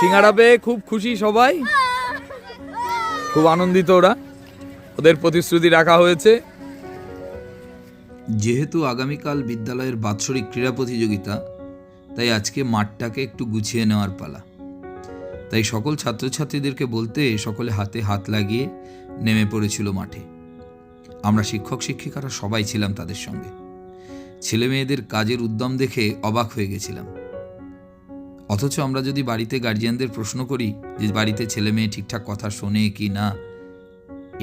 সিঙ্গারা পেয়ে খুব খুশি সবাই। খুব আনন্দিত ওরা। ওদের প্রতিশ্রুতি রাখা হয়েছে। যেহেতু আগামীকাল বিদ্যালয়ের বাৎসরিক ক্রীড়া প্রতিযোগিতা, তাই আজকে মাঠটাকে একটু গুছিয়ে নেওয়ার পালা। তাই সকল ছাত্রছাত্রীদেরকে বলতে সকলে হাতে হাত লাগিয়ে নেমে পড়েছিল মাঠে। আমরা শিক্ষক শিক্ষিকারা সবাই ছিলাম তাদের সঙ্গে। ছেলে মেয়েদের কাজের উদ্যম দেখে অবাক হয়ে গেছিলাম। অথচ আমরা যদি বাড়িতে গার্জিয়ানদের প্রশ্ন করি যে বাড়িতে ছেলে মেয়ে ঠিকঠাক কথা শোনে কি না,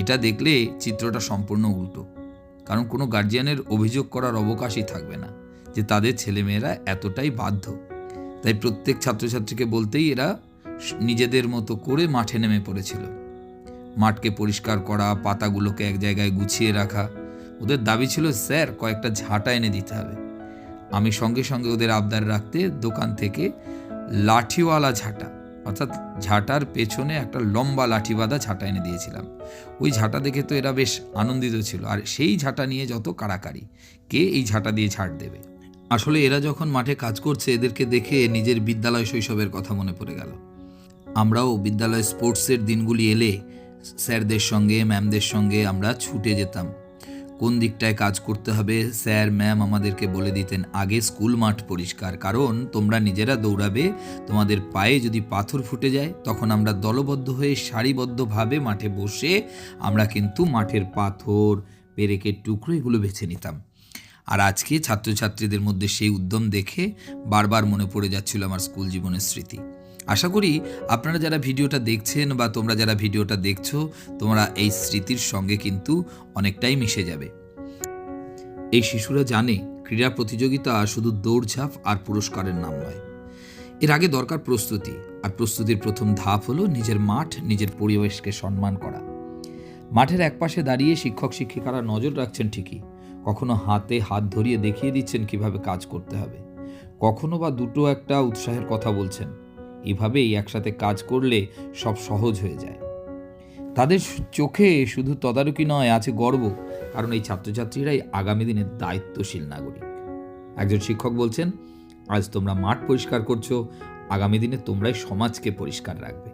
এটা দেখলে চিত্রটা সম্পূর্ণ উল্টো। কারণ কোনো গার্জিয়ানের অভিযোগ করার অবকাশই থাকবে না যে তাদের ছেলেমেয়েরা এতটাই বাধ্য। তাই প্রত্যেক ছাত্রছাত্রীকে বলতেই এরা নিজেদের মতো করে মাঠে নেমে পড়েছিল। মাঠকে পরিষ্কার করা, পাতাগুলোকে এক জায়গায় গুছিয়ে রাখা, ওদের দাবি ছিল, স্যার, কয়েকটা ঝাঁটা এনে দিতে হবে। আমি সঙ্গে সঙ্গে ওদের আবদার রাখতে দোকান থেকে লাঠিওয়ালা ঝাঁটা, অর্থাৎ ঝাঁটার পেছনে একটা লম্বা লাঠি বাঁধা ঝাঁটা এনে দিয়েছিলাম। ওই ঝাঁটা দেখে তো এরা বেশ আনন্দিত ছিল। আর সেই ঝাঁটা নিয়ে যত কাড়াকাড়ি, কে এই ঝাঁটা দিয়ে ঝাঁট দেবে? আসলে এরা যখন মাঠে কাজ করছে, এদেরকে দেখে নিজের বিদ্যালয় শৈশবের কথা মনে পড়ে গেল। আমরাও বিদ্যালয় স্পোর্টসের দিনগুলি এলে স্যারদের সঙ্গে, ম্যামদের সঙ্গে আমরা ছুটে যেতাম। কোন দিকটায় কাজ করতে হবে? স্যার, ম্যাম আমাদেরকে বলে দিতেন, আগে স্কুল মাঠ পরিষ্কার, কারণ তোমরা নিজেরা দৌড়াবে, তোমাদের পায়ে যদি পাথর ফুটে যায়, তখন আমরা দলবদ্ধ হয়ে সারিবদ্ধভাবে মাঠে বসে আমরা কিন্তু মাঠের পাথর, পেরেকের টুকরো এগুলো বেছে নিতাম। আর আজকে ছাত্রছাত্রীদের মধ্যে সেই উদ্যম দেখে বারবার মনে পড়ে যাচ্ছিল আমার স্কুল জীবনের স্মৃতি। আশা করি আপনারা যারা ভিডিওটা দেখছেন বা তোমরা যারা ভিডিওটা দেখছ, তোমরা এই স্মৃতির সঙ্গে কিন্তু অনেকটাই মিশে যাবে। এই শিশুরা জানে ক্রীড়া প্রতিযোগিতা শুধু দৌড়ঝাঁপ আর পুরস্কারের নাম নয়। এর আগে দরকার প্রস্তুতি, আর প্রস্তুতির প্রথম ধাপ হলো নিজের মাঠ, নিজের পরিবেশকে সম্মান করা। মাঠের একপাশে দাঁড়িয়ে শিক্ষক, শিক্ষিকারা নজর রাখছেন ঠিকই। কখনো হাতে হাত ধরিয়ে দেখিয়ে দিচ্ছেন কীভাবে কাজ করতে হবে। কখনো বা দুটো একটা উৎসাহের কথা বলছেন। এভাবেই একসাথে কাজ করলে সব সহজ হয়ে যায়। তাদের চোখে শুধু তদারকি নয়, আছে গর্ব। কারণ এই ছাত্রছাত্রীরাই আগামী দিনের দায়িত্বশীল নাগরিক। একজন শিক্ষক বলছেন, আজ তোমরা মাঠ পরিষ্কার করছ, আগামী দিনে তোমরাই সমাজকে পরিষ্কার রাখবে।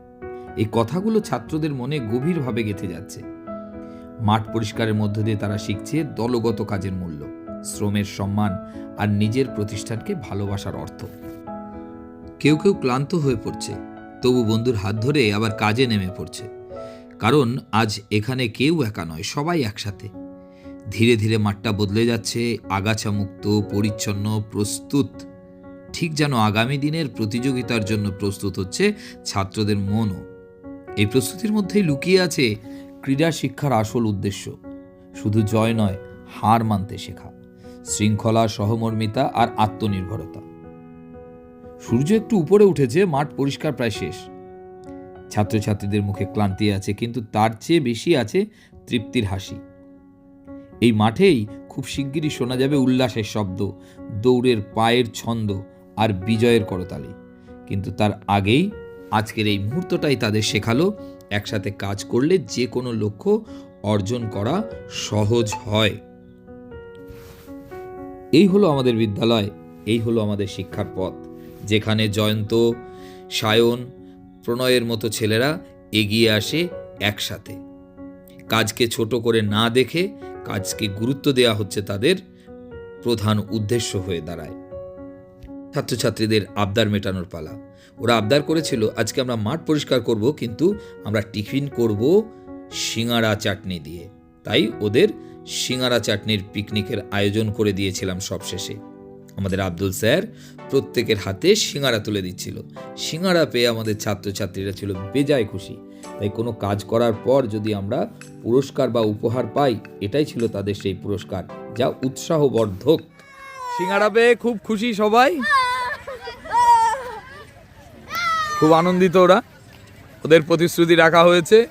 এই কথাগুলো ছাত্রদের মনে গভীরভাবে গেঁথে যাচ্ছে। মাঠ পরিষ্কারের মধ্য দিয়ে তারা শিখছে দলগত কাজের মূল্য, শ্রমের সম্মান আর নিজের প্রতিষ্ঠানকে ভালোবাসার অর্থ। কেউ কেউ ক্লান্ত হয়ে পড়ছে। তবু বন্ধুর হাত ধরে আবার কাজে নেমে পড়ছে। কারণ আজ এখানে কেউ একা নয়, সবাই একসাথে। ধীরে ধীরে মাঠটা বদলে যাচ্ছে আগাছা মুক্ত পরিচ্ছন্ন, প্রস্তুত। ঠিক যেন আগামী দিনের প্রতিযোগিতার জন্য প্রস্তুত হচ্ছে ছাত্রদের মনও। এই প্রস্তুতির মধ্যেই লুকিয়ে আছে ক্রীড়া শিক্ষার আসল উদ্দেশ্য। শুধু জয় নয়, হার মানতে শেখা। শৃঙ্খলা, সহমর্মিতা আর আত্মনির্ভরতা। সূর্য একটু উপরে উঠেছে, মাঠ পরিষ্কার প্রায় শেষ। ছাত্রছাত্রীদের মুখে ক্লান্তি আছে, কিন্তু তার চেয়ে বেশি আছে তৃপ্তির হাসি। এই মাঠেই খুব শিগগিরই শোনা যাবে উল্লাসের শব্দ, দৌড়ের পায়ের ছন্দ আর বিজয়ের করতালি। কিন্তু তার আগেই আজকের এই মুহূর্তটাই তাদের শেখালো, একসাথে কাজ করলে যে কোনো লক্ষ্য অর্জন করা সহজ হয়। এই হলো আমাদের বিদ্যালয়, এই হলো আমাদের শিক্ষার পথ। যেখানে জয়ন্ত, সায়ন, প্রণয়ের মতো ছেলেরা এগিয়ে আসে একসাথে। কাজকে ছোট করে না দেখে কাজকে গুরুত্ব দেওয়া হচ্ছে তাদের প্রধান উদ্দেশ্য হয়ে দাঁড়ায়। ছাত্রছাত্রীদের আবদার মেটানোর পালা। ওরা আবদার করেছিল, আজকে আমরা মাঠ পরিষ্কার করব, কিন্তু আমরা টিফিন করব সিঙাড়া চাটনি দিয়ে। তাই ওদের সিঙাড়া চাটনির পিকনিকের আয়োজন করে দিয়েছিলাম সবশেষে। আমাদের আব্দুল স্যার প্রত্যেকের হাতে সিঙাড়া তুলে দিচ্ছিল। সিঙাড়া পেয়ে আমাদের ছাত্রছাত্রীরা ছিল বেজায় খুশি। তাই কোনো কাজ করার পর যদি আমরা পুরস্কার বা উপহার পাই, এটাই ছিল তাদের সেই পুরস্কার, যা উৎসাহবর্ধক। সিঙ্গারা পেয়ে খুব খুশি সবাই। খুব আনন্দিত ওরা। ওদের প্রতিশ্রুতি রাখা হয়েছে।